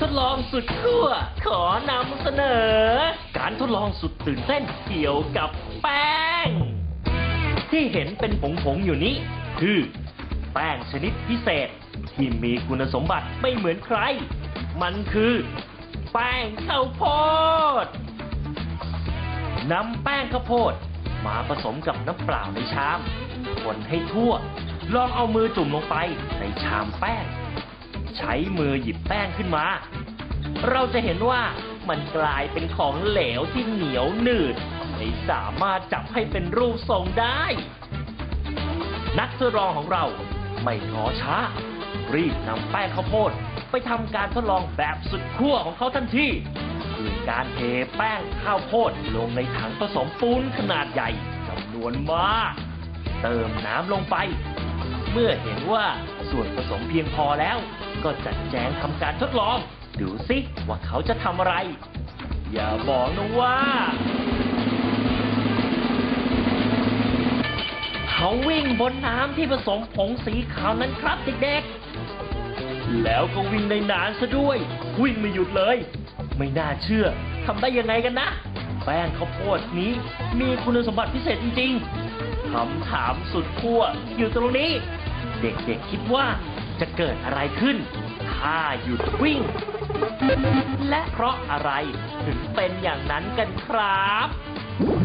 ทดลองสุดขั้วขอนำเสนอ การทดลองสุดตื่นเต้นเกี่ยวกับแป้ง ที่เห็นเป็นผงๆอยู่นี้ คือ แป้งชนิดพิเศษ ที่มีคุณสมบัติไม่เหมือนใคร มันคือ แป้งข้าวโพดนำแป้งข้าวโพด มาผสมกับน้ำเปล่าในชาม คนให้ทั่ว ลองเอามือจุ่มลงไปในชามแป้ง ใช้มือหยิบแป้งขึ้นมา เราจะเห็นว่ามันกลายเป็นของเหลวที่เหนียวหนืด ไม่สามารถจับให้เป็นรูปทรงได้ นักทดลองของเราไม่งอช้า รีบนำแป้งข้าวโพดไปทำการทดลองแบบสุดขั้วของเขาทันทีคือการเทแป้งข้าวโพดลงในถังผสมปูนขนาดใหญ่จำนวนมาก เติมน้ำลงไป เมื่อเห็นว่าส่วนผสมเพียงพอแล้ว ก็จัดแจงทำการทดลอง ดูสิว่าเขาจะทำอะไร อย่าบอกนะว่า เขาวิ่งบนน้ำที่ผสมผงสีขาวนั้นครับเด็กๆ แล้วก็วิ่งในนานซะด้วย วิ่งไม่หยุดเลย ไม่น่าเชื่อทำได้ยังไงกันนะ แป้งข้าวโพดนี้ มีคุณสมบัติพิเศษจริงๆคำถามสุดขั้วอยู่ตรงนี้ เด็กๆคิดว่าจะเกิดอะไรขึ้น ถ้าหยุดวิ่ง และเพราะอะไรถึงเป็นอย่างนั้นกันครับ